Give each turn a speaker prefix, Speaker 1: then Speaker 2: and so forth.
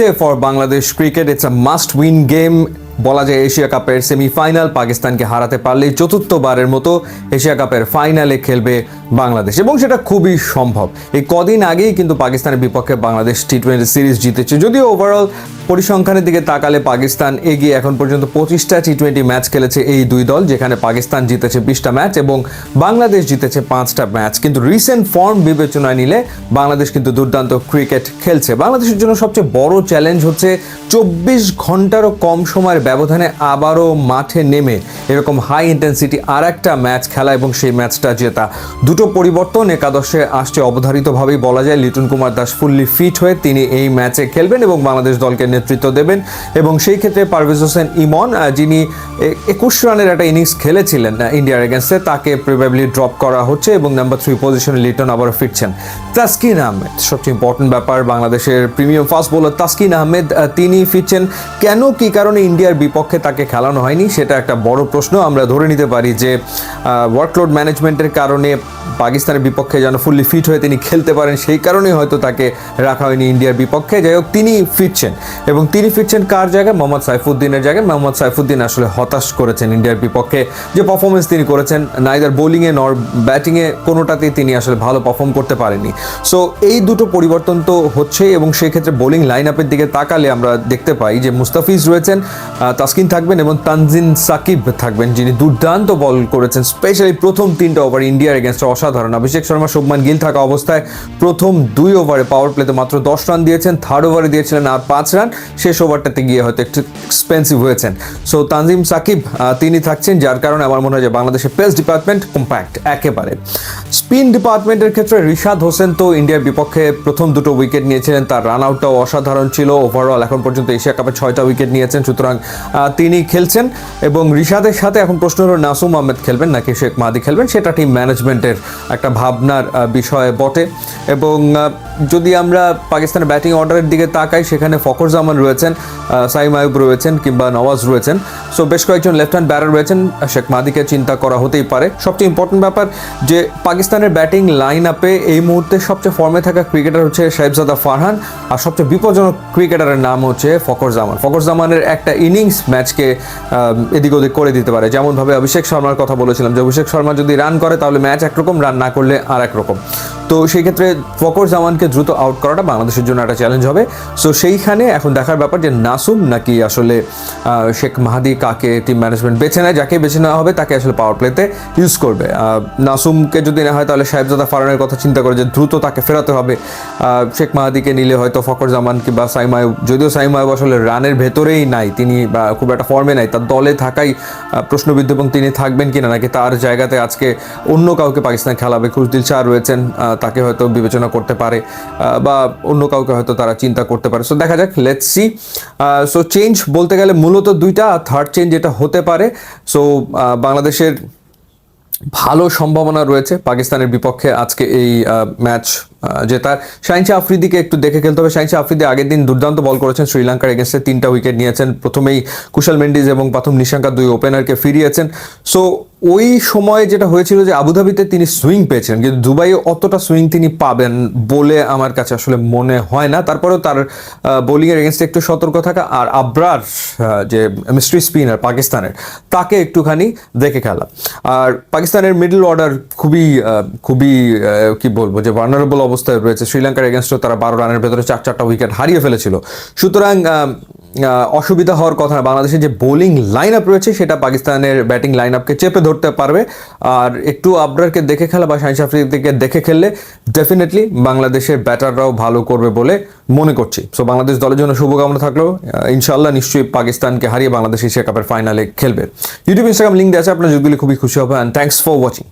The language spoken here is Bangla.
Speaker 1: Day for Bangladesh cricket it's a must win game বলা যায় এশিয়া কাপের সেমিফাইনাল পাকিস্তানকে হারাতে পারলে চতুর্থবারের মতো এশিয়া কাপের ফাইনালে খেলবে বাংলাদেশ, এবং সেটা খুবই সম্ভব। এই কদিন আগেই কিন্তু পাকিস্তানের বিপক্ষে বাংলাদেশ টি টোয়েন্টি সিরিজ জিতেছে। যদিও ওভারঅল পরিসংখ্যানের দিকে তাকালে পাকিস্তান এগিয়ে এখন পর্যন্ত পঁচিশটা টি টোয়েন্টি ম্যাচ খেলেছে এই দুই দল, যেখানে পাকিস্তান জিতেছে বিশটা ম্যাচ এবং বাংলাদেশ জিতেছে পাঁচটা ম্যাচ। কিন্তু রিসেন্ট ফর্ম বিবেচনায় নিলে বাংলাদেশ কিন্তু দুর্দান্ত ক্রিকেট খেলছে। বাংলাদেশের জন্য সবচেয়ে বড় চ্যালেঞ্জ হচ্ছে চব্বিশ ঘন্টারও কম সময়ের ব্যবধানে আবারও মাঠে নেমে। এরকম হাই ইন্টেন্সিটি আর একটা ম্যাচ খেলা এবং সেই ম্যাচটা জেতা। দুটো পরিবর্তন একাদশে আসছে। অবধারিতভাবেই বলা যায়, লিটন কুমার দাস ফুললি ফিট হয়ে তিনি এই ম্যাচে খেলবেন এবং বাংলাদেশ দলকে নেতৃত্ব দেবেন। এবং সেই ক্ষেত্রে পারভেজ হোসেন ইমন যিনি একুশ রানের একটা ইনিংস খেলেছিলেন ইন্ডিয়ার এগেনস্টে তাকে প্রিভেবলি ড্রপ করা হচ্ছে এবং নাম্বার থ্রি পজিশনে লিটন আবার ফিরছেন। তাসকিন আহমেদ, সবচেয়ে ইম্পর্টেন্ট ব্যাপার, বাংলাদেশের premium fast bowler Taskin Ahmed তিনি ফিরছেন। কেন, কি কারণে ইন্ডিয়ার বিপক্ষে তাকে খেলানো হয়নি, সেটা একটা বড় প্রশ্ন। আমরা ধরে নিতে পারি যে ওয়ার্কলোড ম্যানেজমেন্টের কারণে পাকিস্তানের বিপক্ষে যেন ফুললি ফিট হয়ে তিনি খেলতে পারেন, সেই কারণেই হয়তো তাকে রাখা হয়নি ইন্ডিয়ার বিপক্ষে। যাই হোক, তিনি ফিরছেন। এবং তিনি ফিরছেন কার জায়গায়? মোহাম্মদ সাইফুদ্দিনের জায়গায়। মোহাম্মদ সাইফুদ্দিন আসলে হতাশ করেছেন ইন্ডিয়ার বিপক্ষে। যে পারফরমেন্স তিনি করেছেন নাইদার বোলিংয়ে নর ব্যাটিংয়ে কোনোটাতেই তিনি আসলে ভালো পারফর্ম করতে পারেননি। সো এই দুটো পরিবর্তন তো হচ্ছে এবং সেই ক্ষেত্রে বোলিং লাইন আপের দিকে তাকালে আমরা দেখতে পাই যে মুস্তাফিজ রয়েছেন তাসকিন থাকবেন এবং তানজিন সাকিব থাকবেন, যিনি দুর্দান্ত বল করেছেন স্পেশালি প্রথম তিনটা ওভার ইন্ডিয়ার এগেনস্টে অসাধারণ। অভিষেক শর্মা, শুভমান গিল থাকা অবস্থায় প্রথম দুই ওভারে পাওয়ার প্লেতে মাত্র দশ রান দিয়েছেন থার্ড ওভারে দিয়েছিলেন আর পাঁচ রান শেষ ওভারটাতে গিয়ে হয়তো একটু এক্সপেন্সিভ হয়েছেন। সো তানজিম সাকিব তিনি থাকছেন, যার কারণে আমার মনে হয় যে বাংলাদেশের পেস ডিপার্টমেন্ট কম্প্যাক্ট একেবারে। স্পিন ডিপার্টমেন্টের ক্ষেত্রে রিশাদ হোসেন তো ইন্ডিয়ার বিপক্ষে প্রথম দুটো উইকেট নিয়েছিলেন, তার রান আউটটাও অসাধারণ ছিল। ওভারঅল এখন পর্যন্ত এশিয়া কাপে ছয়টা উইকেট নিয়েছেন, সুতরাং তিনি খেলছেন। এবং রিশাদের সাথে এখন প্রশ্ন হলো, নাসুম আহমেদ খেলবেন নাকি শেখ মাহাদি খেলবেন? সেটা টিম ম্যানেজমেন্টের একটা ভাবনার বিষয় বটে। এবং যদি আমরা পাকিস্তানের ব্যাটিং অর্ডারের দিকে তাকাই, সেখানে ফখর জামান রয়েছেন সাইম আয়ুব রয়েছেন কিংবা নওয়াজ রয়েছেন। সো বেশ কয়েকজন লেফট হ্যান্ড ব্যাটার রয়েছেন, শেখ মাদিকে চিন্তা করা হতেই পারে। সবচেয়ে ইম্পর্টেন্ট ব্যাপার যে, পাকিস্তানের ব্যাটিং লাইন আপে এই মুহূর্তে সবচেয়ে ফর্মে থাকা ক্রিকেটার হচ্ছে সাহেবজাদা ফারহান, আর সবচেয়ে বিপজ্জনক ক্রিকেটারের নাম হচ্ছে ফখর জামান। ফখর জামানের একটা ইনিংস ম্যাচকে এদিক ওদিক করে দিতে পারে। যেমনভাবে অভিষেক শর্মার কথা বলেছিলাম যে, অভিষেক শর্মা যদি রান করে, তাহলে ম্যাচ একরকম রান না করলে আর একরকম তো সেই ক্ষেত্রে ফকর জামানকে দ্রুত আউট করাটা বাংলাদেশের জন্য একটা চ্যালেঞ্জ হবে। সো সেইখানে এখন দেখার ব্যাপার যে নাসুম নাকি আসলে শেখ মাহাদি কাকে টিম ম্যানেজমেন্ট বেছে নেয়, যাকে বেছে নেওয়া হবে তাকে আসলে পাওয়ার প্লেতে ইউজ করবে। নাসুমকে যদি না হয় তাহলে সাহেবজাদা ফারানের কথা চিন্তা করে যে দ্রুত তাকে ফেরাতে হবে। শেখ মাহাদিকে নিলে হয়তো ফকর জামান কিংবা সাইমায়ুব যদিও সাইমায়ুব আসলে রানের ভেতরেই নাই, তিনি বা খুব একটা ফর্মে নাই, তার দলে থাকাই প্রশ্নবিদ্ধ এবং তিনি থাকবেন কিনা নাকি তার জায়গাতে আজকে অন্য কাউকে পাকিস্তান খেলাবে। খুশদিল শাহ রয়েছেন তাকে হয়তো বিবেচনা করতে পারে বা অন্য কাউকে হয়তো তারা চিন্তা করতে পারে। সো দেখা যাক লেটস সি সো চেঞ্জ বলতে গেলে মূলত দুইটা থার্ড চেঞ্জ এটা হতে পারে সো বাংলাদেশের ভালো সম্ভাবনা রয়েছে। পাকিস্তানের বিপক্ষে আজকে এই ম্যাচ জেতার। শাহিনশা আফ্রিদিকে একটু দেখে খেলতে হবে। শাহিনশা আফ্রিদি আগের দিন দুর্দান্ত বল করেছেন শ্রীলঙ্কার এগেনস্টে তিনটা উইকেট নিয়েছেন। প্রথমেই কুশল মেন্ডিজ এবং প্রথম নিশাঙ্কা দুই ওপেনারকে ফিরিয়েছেন। সো ওই সময় যেটা হয়েছিল যে আবুধাবিতে তিনি সুইং পেয়েছেন কিন্তু দুবাইয়ে অতটা সুইং তিনি পাবেন বলে আমার কাছে আসলে মনে হয় না। তারপরেও তার বোলিংয়ের এগেনস্টে একটু সতর্ক থাকা আর আব্রার যে মিস্ট্রি স্পিনার পাকিস্তানের, তাকে একটুখানি দেখে খেলা। আর পাকিস্তানের মিডল অর্ডার খুবই খুবই কি বলব যে ভার্নারেবল অবস্থায় রয়েছে। শ্রীলঙ্কার এগেনস্টও তারা বারো রানের ভেতরে চার, চারটা উইকেট হারিয়ে ফেলেছিল। সুতরাং অসুবিধা হওয়ার কথা না, বাংলাদেশের যে বোলিং লাইন আপ রয়েছে, সেটা পাকিস্তানের ব্যাটিং লাইন আপকে চেপে ধরতে পারবে। আর একটু আবরারকে দেখে খেলা বা শাহিন আফ্রিদিকে দেখে খেললে ডেফিনেটলি বাংলাদেশের ব্যাটাররাও ভালো করবে বলে মনে করছি। সো বাংলাদেশ দলের জন্য শুভকামনা থাকলেও ইনশাল্লাহ নিশ্চয়ই পাকিস্তানকে হারিয়ে বাংলাদেশ এশিয়া কাপের ফাইনালে খেলবে। ইউটিউব ইনস্টাগ্রাম লিঙ্ক দেওয়া আছে, আপনার যুগগুলি খুবই খুশি হবে অ্যান্ড থ্যাংকস ফর ওয়াচিং